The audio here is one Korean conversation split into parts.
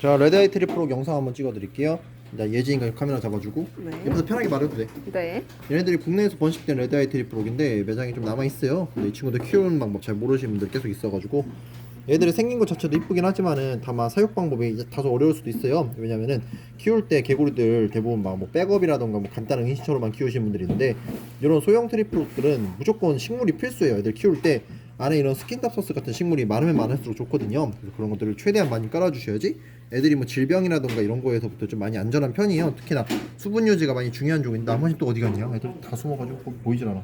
자 레드아이 트리프로 영상 한번 찍어드릴게요. 자 예진이가 카메라 잡아주고 네. 옆에서 편하게 말해도 돼. 네. 얘네들이 국내에서 번식된 레드아이 트리프록인데 매장에 좀 남아 있어요. 근데 이 친구들 키우는 방법 잘 모르시는 분들 계속 있어가지고 얘들이 생긴 것 자체도 이쁘긴 하지만은 다만 사육 방법이 다소 어려울 수도 있어요. 왜냐면은 키울 때 개구리들 대부분 막 뭐 백업이라던가 뭐 간단한 인시처로만 키우시는 분들이 있는데 이런 소형 트리프록들은 무조건 식물이 필수예요. 애들 키울 때 안에 이런 스킨답서스 같은 식물이 많으면 많을수록 좋거든요. 그래서 그런 것들을 최대한 많이 깔아주셔야지 애들이 뭐 질병이라던가 이런 거에서부터 좀 많이 안전한 편이에요. 특히나 수분 유지가 많이 중요한 종인데 한 번씩 또 어디 갔냐? 애들 다 숨어가지고 거기 보이질 않아.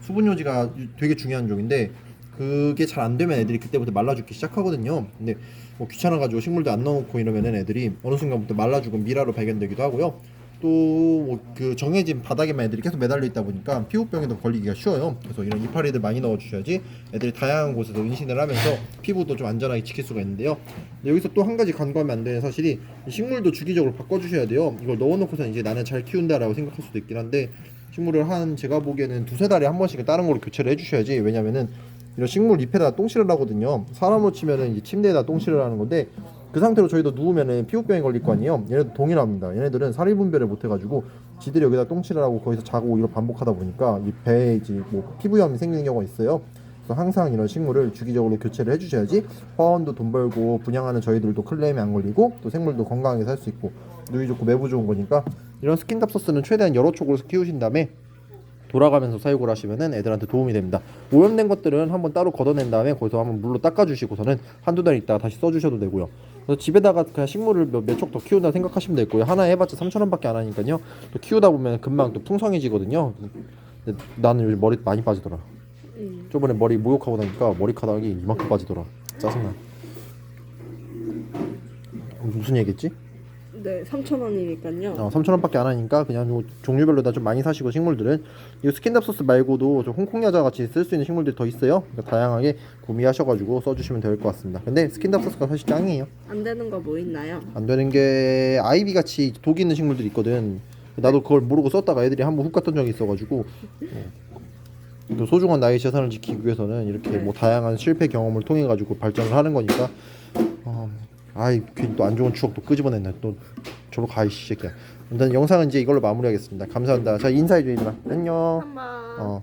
수분 유지가 되게 중요한 종인데 그게 잘 안 되면 애들이 그때부터 말라 죽기 시작하거든요. 근데 뭐 귀찮아가지고 식물도 안 넣어놓고 이러면은 애들이 어느 순간부터 말라 죽은 미라로 발견되기도 하고요. 또뭐그 정해진 바닥에만 애들이 계속 매달려 있다 보니까 피부병에도 걸리기가 쉬워요. 그래서 이런 이파리들 많이 넣어주셔야지 애들이 다양한 곳에서 은신을 하면서 피부도 좀 안전하게 지킬 수가 있는데요. 근데 여기서 또 한 가지 간과하면 안 되는 사실이 이 식물도 주기적으로 바꿔주셔야 돼요. 이걸 넣어놓고서 이제 나는 잘 키운다라고 생각할 수도 있긴 한데 식물을 한 제가 보기에는 두세 달에 한 번씩은 다른 걸로 교체를 해주셔야지 왜냐면은 이런 식물 잎에다 똥칠을 하거든요. 사람으로 치면은 이제 침대에다 똥칠을 하는 건데 그 상태로 저희도 누우면은 피부병에 걸릴 거 아니에요. 얘네도 동일합니다. 얘네들은 사리 분별을 못 해가지고 지들이 여기다 똥칠을 하고 거기서 자고 이걸 반복하다 보니까 이 배에 이제 뭐 피부염이 생기는 경우가 있어요. 그래서 항상 이런 식물을 주기적으로 교체를 해주셔야지 화원도 돈 벌고 분양하는 저희들도 클레임이 안 걸리고 또 생물도 건강하게 살 수 있고 누이 좋고 매부 좋은 거니까 이런 스킨답서스는 최대한 여러 쪽으로 키우신 다음에 돌아가면서 사육을 하시면은 애들한테 도움이 됩니다. 오염된 것들은 한번 따로 걷어낸 다음에 거기서 한번 물로 닦아주시고서는 한두 달 있다가 다시 써주셔도 되고요. 그래서 집에다가 그냥 식물을 몇쪽더 키운다 생각하시면 될 거예요. 하나 해봤자 3천 원밖에 안 하니까요. 또 키우다 보면 금방 또 풍성해지거든요. 나는 요즘 머리 많이 빠지더라. 음. 저번에 머리 모욕하고 나니까 머리카락이 이만큼 빠지더라. 짜증나. 무슨 얘기했지? 네, 3,000원이니까요. 어, 3,000원밖에 안 하니까 그냥 요 종류별로 다 좀 많이 사시고 식물들은 이 스킨답소스 말고도 좀 홍콩 야자 같이 쓸 수 있는 식물들이 더 있어요. 그러니까 다양하게 구매하셔가지고 써주시면 될 것 같습니다. 근데 스킨답소스가 사실 짱이에요. 안 되는 거 뭐 있나요? 안 되는 게 아이비 같이 독 있는 식물들이 있거든. 나도 그걸 모르고 썼다가 애들이 한번 훅 갔던 적이 있어가지고 어. 그 소중한 나의 재산을 지키기 위해서는 이렇게 뭐 다양한 실패 경험을 통해 가지고 발전을 하는 거니까 어, 아이 괜히 또 안 좋은 추억 또 끄집어냈네. 또 저로 가이 새끼야. 일단 영상은 이제 이걸로 마무리하겠습니다. 감사합니다. 자 인사해 줘 얘들아. 안녕. 어